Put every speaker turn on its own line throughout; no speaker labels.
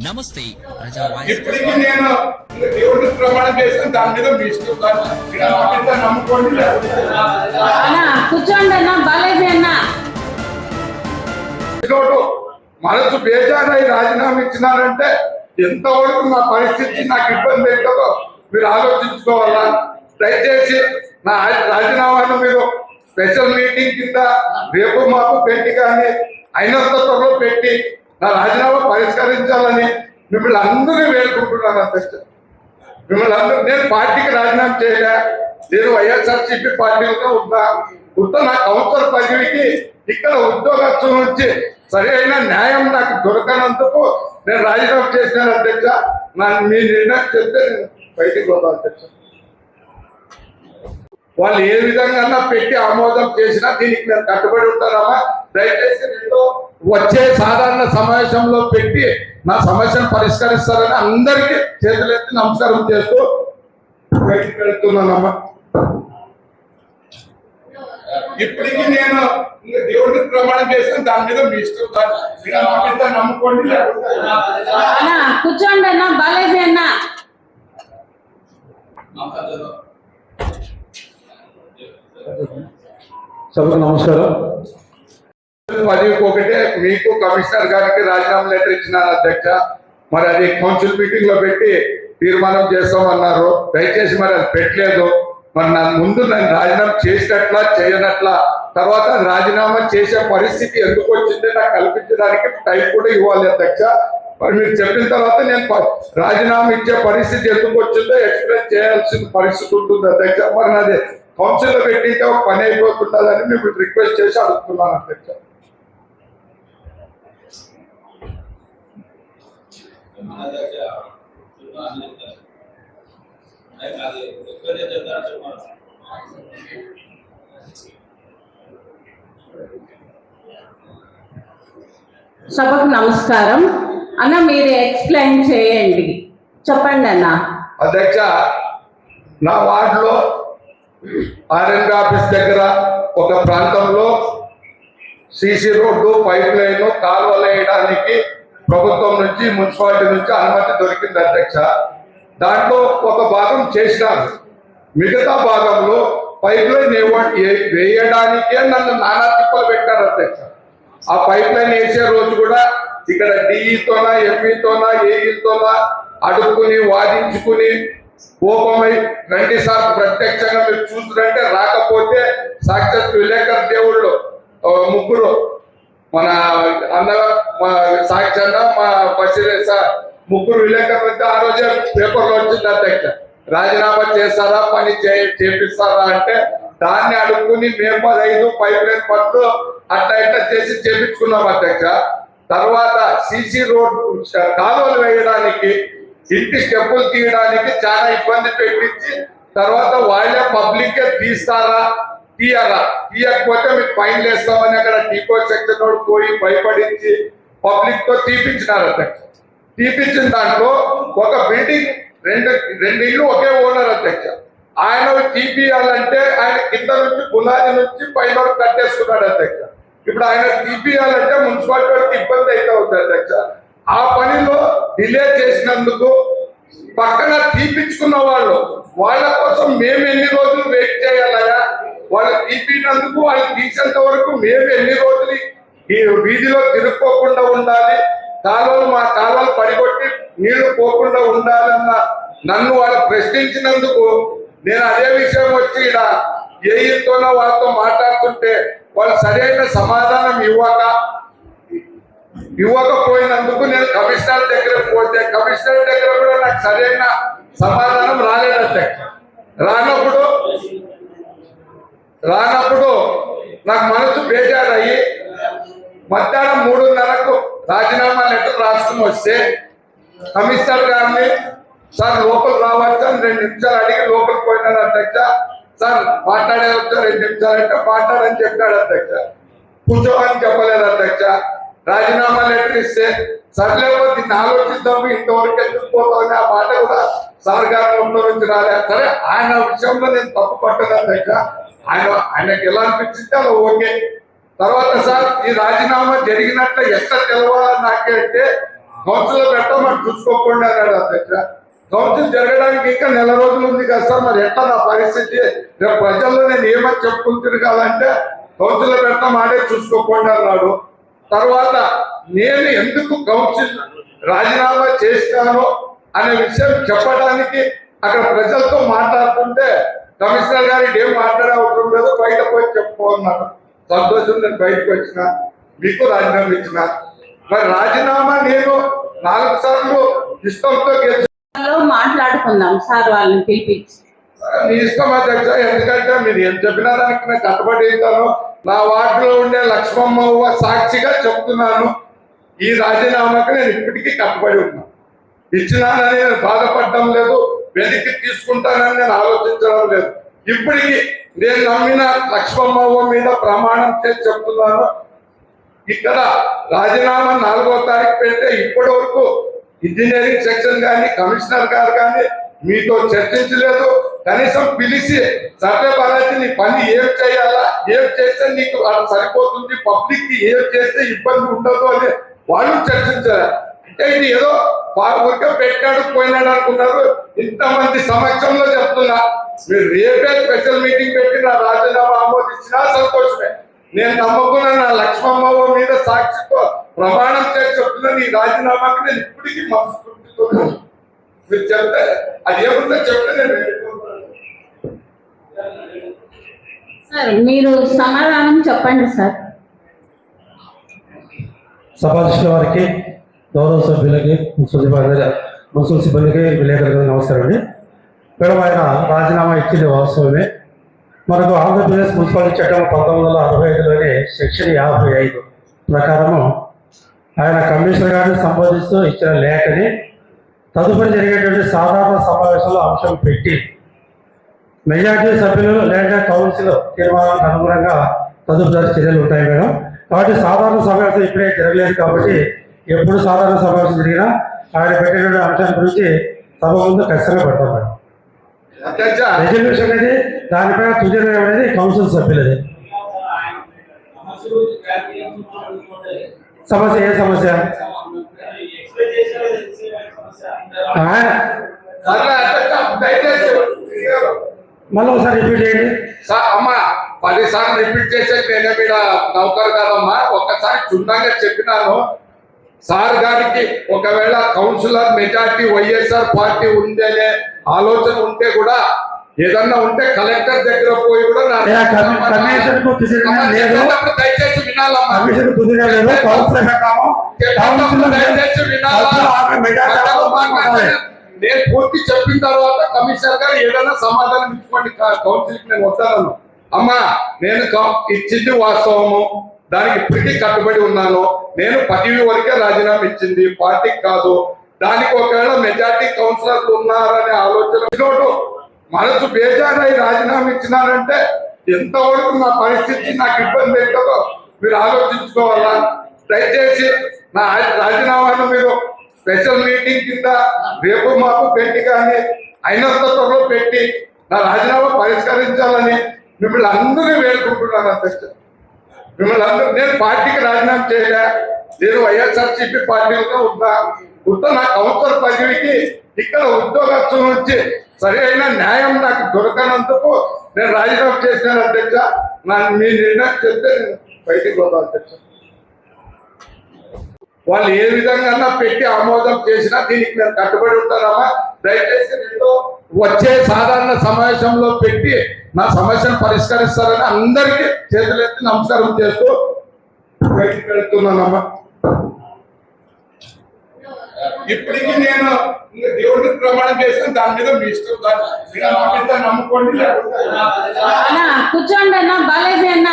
నమస్తే ప్రజా వాయిస్
ఇప్పటికీ నేను దేవుడికి ప్రమాణం చేసిన దాని మీద మీ ఇష్టం కాదు. ఇక్కడ నమ్మితే నమ్ముకోండి. లేకపోతే
అన్నా కూర్చోండి అన్న బాలాజీ అన్న.
మనసు బేజారై రాజీనామా ఇచ్చినారంటే ఎంతవరకు నా పరిస్థితి నాకు ఇబ్బంది అవుతుందో మీరు ఆలోచించుకోవాలా? దయచేసి నా రాజీనామాను మీరు స్పెషల్ మీటింగ్ కింద రేపు మాపు పెట్టి కానీ అయినంత త్వరలో పెట్టి నా రాజీనామా పరిష్కరించాలని మిమ్మల్ని అందరినీ వేడుకుంటున్నాను అధ్యక్ష. మిమ్మల్ని అందరూ నేను పార్టీకి రాజీనామా చేయలే. నేను వైఎస్ఆర్సీపీ పార్టీలో ఉన్నా. ఉత్త నా కౌన్సిలర్ పదవికి ఇక్కడ ఉద్యోగస్తుల నుంచి సరైన న్యాయం నాకు దొరకనందుకు నేను రాజీనామా చేశాను అధ్యక్ష. నా మీ నిర్ణయం చెప్తే నేను బయటికి పోతాను అధ్యక్ష. వాళ్ళు ఏ విధంగా పెట్టి ఆమోదం చేసినా దీనికి నేను కట్టుబడి ఉంటారమ్మా. దయచేసి నేను వచ్చే సాధారణ సమావేశంలో పెట్టి నా సమస్యను పరిష్కరిస్తారని అందరికీ చేతులెత్తి నమస్కారం చేస్తూ బయటికి వెళ్తున్నానమ్మా. ఇప్పటికీ నేను దేవుడికి ప్రమాణం చేసిన దాని మీద మీ ఇష్టం నమ్ముకోండి.
కూర్చోండి అన్న బాలాజీ అన్న.
సభకు నమస్కారం.
పదవికి ఒకటే మీకు కమిషనర్ గారికి రాజీనామా లెటర్ ఇచ్చినారు అధ్యక్ష. మరి అది కౌన్సిల్ మీటింగ్లో పెట్టి తీర్మానం చేస్తామన్నారు. దయచేసి మరి అది పెట్టలేదు. మరి నా ముందు నేను రాజీనామా చేసినట్లా చేయనట్లా తర్వాత రాజీనామా చేసే పరిస్థితి ఎందుకు వచ్చింది నాకు కల్పించడానికి టైం కూడా ఇవ్వాలి అధ్యక్ష. మరి మీరు చెప్పిన తర్వాత నేను ప- రాజీనామా ఇచ్చే పరిస్థితి ఎందుకు వచ్చిందో ఎక్స్ప్లెయిన్ చేయాల్సిన పరిస్థితి ఉంటుంది అధ్యక్ష. మరి నాది కౌన్సిల్లో పెట్టింటే ఒక పని అయిపోతుందని మీకు రిక్వెస్ట్ చేసి అడుగుతున్నాను అధ్యక్ష.
సభకు నమస్కారం. అన్న మీరు ఎక్స్ప్లెయిన్ చేయండి. చెప్పండి అన్న.
అధ్యక్ష నా వార్డులో ఆర్ఎండ్ ఆఫీస్ దగ్గర ఒక ప్రాంతంలో సీసీ రోడ్డు పైప్ లైన్ కాలువలు వేయడానికి ప్రభుత్వం నుంచి మున్సిపాలిటీ నుంచి అనుమతి దొరికింది అధ్యక్ష. దాంట్లో ఒక భాగం చేసినారు. మిగతా భాగంలో పైప్ లైన్ వేయడానికే నన్ను నానా తిప్పలు పెట్టారు అధ్యక్ష. ఆ పైప్ లైన్ వేసే రోజు కూడా ఇక్కడ డిఈతోనా ఎంపీతోనా ఏఈతోనా అడుక్కుని వాదించుకుని కోపమై రండి సార్ ప్రత్యక్షంగా మీరు చూసురంటే రాకపోతే సాక్షాత్ విలేకర్ దేవుళ్ళు ముగ్గురు మన అన్న మా సాక్షాన్న మా బషీర్ ముగ్గురు విలేకరులు అయితే ఆ రోజే పేపర్లో వచ్చింది అధ్యక్ష రాజీనామా చేస్తారా పని చే చేపిస్తారా అంటే దాన్ని అడుక్కుని మేము ఐదు పైప్ లైన్ పట్టు అట్లా ఇట్లా చేసి చేపించుకున్నాం అధ్యక్ష తర్వాత సిసి రోడ్ కాలువలు వేయడానికి ఇంటి స్టెప్పులు తీయడానికి చాలా ఇబ్బంది పెట్టించి తర్వాత వాళ్ళే పబ్లిక్ తీస్తారా తీయరా? తీయకపోతే మీకు ఫైన్ వేస్తామని అక్కడ టీకో సెక్షన్ వాడు పోయి భయపడించి పబ్లిక్తో తీపించినారు అధ్యక్ష. తీపించిన దాంట్లో ఒక బిల్డింగ్ రెండు రెండు ఇల్లు ఒకే ఓనర్ అధ్యక్ష. ఆయన తీపియాలంటే ఆయన కింద నుంచి పునాది నుంచి పైన కట్టేస్తున్నాడు అధ్యక్ష. ఇప్పుడు ఆయన తీపియాలంటే మున్సిపాలిటీ వారికి ఇబ్బంది అయితే అవుతుంది అధ్యక్ష. ఆ పనిలో డిలే చేసినందుకు పక్కన తీపించుకున్న వాళ్ళు వాళ్ళ కోసం మేము ఎన్ని రోజులు వెయిట్ చేయాలయా వాళ్ళు తీపినందుకు వాళ్ళు తీసేంత వరకు మేము ఎన్ని రోజులు ఈ వీధిలో తిరుక్కోకుండా ఉండాలి కాలువలు మా కాలువలు పడిగొట్టి నీళ్ళు పోకుండా ఉండాలన్న నన్ను వాళ్ళు ప్రశ్నించినందుకు నేను అదే విషయం వచ్చి ఇక్కడ ఏఈతోనో వాళ్ళతో మాట్లాడుతుంటే వాళ్ళు సరైన సమాధానం ఇవ్వక ఇవ్వకపోయినందుకు నేను కమిషనర్ దగ్గర పోతే కమిషనర్ దగ్గర కూడా నాకు సరైన సమాధానం రాలేదంటే. రానప్పుడు రానప్పుడు నాకు మనసు బేజారయ్యి మధ్యాహ్నం మూడున్నరకు రాజీనామా లెటర్ రాసుకుని వస్తే కమిషనర్ గారిని సార్ లోపల రావచ్చు? రెండు నిమిషాలు అడిగి లోపలికి పోయినారు అధ్యక్ష. సార్ మాట్లాడే వచ్చా రెండు నిమిషాలంటే మాట్లాడని చెప్పాడు అధ్యక్ష. కూర్చోమని చెప్పలేదు అధ్యక్ష. రాజీనామా లెటర్ ఇస్తే సర్లేకపోతే దీన్ని ఆలోచిద్దాము ఇంతవరకు చూసుకోవాలని ఆ మాట కూడా సార్ గారి నుంచి రాలేదు సరే ఆయన విషయంలో నేను తప్పు పట్టదు అధ్యక్ష. ఆయన ఆయనకి ఎలా అనిపించింది అలా ఓకే. తర్వాత సార్ ఈ రాజీనామా జరిగినట్లు ఎట్లా తెలవాలని నాకే అంటే కౌన్సిల్ పెట్టమని చూసుకోకుండా అన్నాడు అధ్యక్ష. కౌన్సిల్ జరగడానికి ఇంకా నెల రోజులు ఉంది కదా సార్ మరి ఎట్లా నా పరిస్థితి? రేపు ప్రజల్లో నేను ఏమని చెప్పుకుని తిరగాలంటే కౌన్సిల్ పెట్టడం ఆడే చూసుకోకుండా అన్నాడు తర్వాత నేను ఎందుకు కౌన్సిల్ రాజీనామా చేస్తాను అనే విషయం చెప్పడానికి అక్కడ ప్రజలతో మాట్లాడుతుంటే కమిషనర్ గారికి ఏం మాట్లాడే అవసరం లేదు బయట పోయి చెప్పుకోన్నారు. సంతోషం నేను బయటకు వచ్చిన మీకు రాజీనామా ఇచ్చిన. మరి రాజీనామా నేను నాలుగు సార్లు ఇష్టంతో
మాట్లాడుకుందాం సార్ వాళ్ళని పిలిపించి.
నీ ఇష్టం అధ్యక్ష ఎందుకంటే మీరు ఏం చెప్పినా దానికి నేను కట్టుబడి నా వార్డులో ఉండే లక్ష్మమ్మ సాక్షిగా చెప్తున్నాను. ఈ రాజీనామాకి నేను ఇప్పటికీ కట్టుబడి ఉన్నాను ఇచ్చినానని నేను బాధపడడం లేదు. వెనక్కి తీసుకుంటానని నేను ఆలోచించడం లేదు. ఇప్పటికి నేను నమ్మిన లక్ష్మమ్మ మీద ప్రమాణం చేసి చెప్తున్నాను. ఇక్కడ రాజీనామా నాలుగో తారీఖు పెడితే ఇప్పటి వరకు ఇంజనీరింగ్ సెక్షన్ కానీ కమిషనర్ గారు కానీ మీతో చర్చించలేదు. కనీసం పిలిచి సర్వే బాలాజీ నీ పని ఏం చేయాలా ఏం చేస్తే నీకు అది సరిపోతుంది పబ్లిక్కి ఏం చేస్తే ఇబ్బంది ఉండదు అని వాళ్ళు చర్చించారు. ఇది ఏదో ఊరికే పెట్టాడు పోయినాడు అనుకున్నారు ఇంతమంది సమక్షంలో చెప్తున్నా మీరు రేపే స్పెషల్ మీటింగ్ పెట్టి నా రాజీనామా ఆమోదించినా సంతోషమే నేను నమ్మకున్న నా లక్ష్మమ్మ మీద సాక్షితో ప్రమాణం చేసి చెప్తున్నా నీ రాజీనామాకి నేను ఇప్పటికీ మనస్ఫూర్తితో. మీరు చెప్తే అది ఏముందో చెప్తే నేను.
సార్ మీరు సమాధానం చెప్పండి సార్
సభాధ్యక్షుల వారికి గౌరవ సభ్యులకి మున్సిపల్ సిబ్బంది మున్సిపల్ సిబ్బందికి విలేకరులకు నమస్కారం అండి. మేడం ఆయన రాజీనామా ఇచ్చింది వాస్తవమే. మనకు ఆంధ్రప్రదేశ్ మున్సిపాలిటీ చట్టం పంతొమ్మిది వందల అరవై ఐదులోని సెక్షన్ యాభై ఐదు ప్రకారము ఆయన కమిషనర్ గారిని సంబోధిస్తూ ఇచ్చిన లేఖని తదుపరి జరిగేటువంటి సాధారణ సమావేశంలో అంశం పెట్టి మెజార్టీ సభ్యులు లేదా కౌన్సిల్ తీర్మానానికి అనుగుణంగా తదుపరి చర్యలు ఉంటాయి మేడం. కాబట్టి సాధారణ సమావేశం ఇప్పుడే జరగలేదు కాబట్టి ఎప్పుడు సాధారణ సమావేశం జరిగినా ఆయన పెట్టినటువంటి అంశాల గురించి సభ ముందు ఖచ్చితంగా పెడతాం మేడం రెజల్యూషన్ అనేది దానిపైన తుది నిర్ణయం అనేది కౌన్సిల్ సభ్యులది. సమస్య ఏ సమస్య? మళ్ళీ ఒకసారి రిపీట్ చేయండి.
సార్ అమ్మా పదిసార్లు రిపీట్ చేసే నేనే మీద నౌకరు కాదమ్మా. ఒక్కసారి క్షుణ్ణంగా చెప్పినాను. సార్ గారికి ఒకవేళ కౌన్సిలర్ మెజార్టీ వైఎస్ఆర్ పార్టీ ఉంది అనే ఆలోచన ఉంటే కూడా ఏదన్నా ఉంటే కలెక్టర్ దగ్గర పోయి కూడా దయచేసి వినాలమ్మా. నేను పూర్తి చెప్పిన తర్వాత కమిషనర్ గారు ఏదైనా సమాధానం ఇచ్చుకోండి కౌన్సిల్ నేను వస్తాను అమ్మా నేను ఇచ్చింది వాస్తవము. దానికి ఇప్పటికీ కట్టుబడి ఉన్నాను. నేను పదవి వరకే రాజీనామా ఇచ్చింది. పార్టీకి కాదు. దానికి ఒకవేళ మెజార్టీ కౌన్సిలర్లు ఉన్నారనే ఆలోచన మనసు బేజారై రాజీనామా ఇచ్చినారంటే ఎంతవరకు నా పరిస్థితి నాకు ఇబ్బంది అవుతుందో మీరు ఆలోచించుకోవాలా? దయచేసి నా రాజీనామాను మీరు స్పెషల్ మీటింగ్ కింద రేపు మాపు పెట్టి కానీ అయినంత త్వరలో పెట్టి నా రాజీనామా పరిష్కరించాలని మిమ్మల్ని అందరినీ వేడుకుంటున్నాను అధ్యక్ష. మిమ్మల్ని అందరూ నేను పార్టీకి రాజీనామా చేయలే నేను వైఎస్ఆర్సీపీ పార్టీలో ఉన్నా. ఉత్త నా కౌన్సిలర్ పదవికి ఇక్కడ ఉద్యోగస్తుల నుంచి సరైన న్యాయం నాకు దొరకనందుకు నేను రాజీనామా చేశాను అధ్యక్ష. నా మీ నిర్ణయం చెప్తే నేను బయటికి పోతాను అధ్యక్ష. వాళ్ళు ఏ విధంగా పెట్టి ఆమోదం చేసినా దీనికి నేను కట్టుబడి ఉంటానమ్మా దయచేసి నేను వచ్చే సాధారణ సమావేశంలో పెట్టి నా సమస్యను పరిష్కరిస్తారని అందరికీ చేతులెత్తి నమస్కారం చేస్తూ బయటికి వెళ్తున్నానమ్మా. ఇప్పటికీ నేను దేవుడికి ప్రమాణం చేసిన దాని మీద మీ ఇష్టం దాన్ని నమ్ముకోండి.
కూర్చోండి అన్న బాలాజీ అన్న.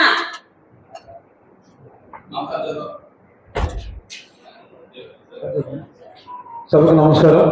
సభకు నమస్కారం.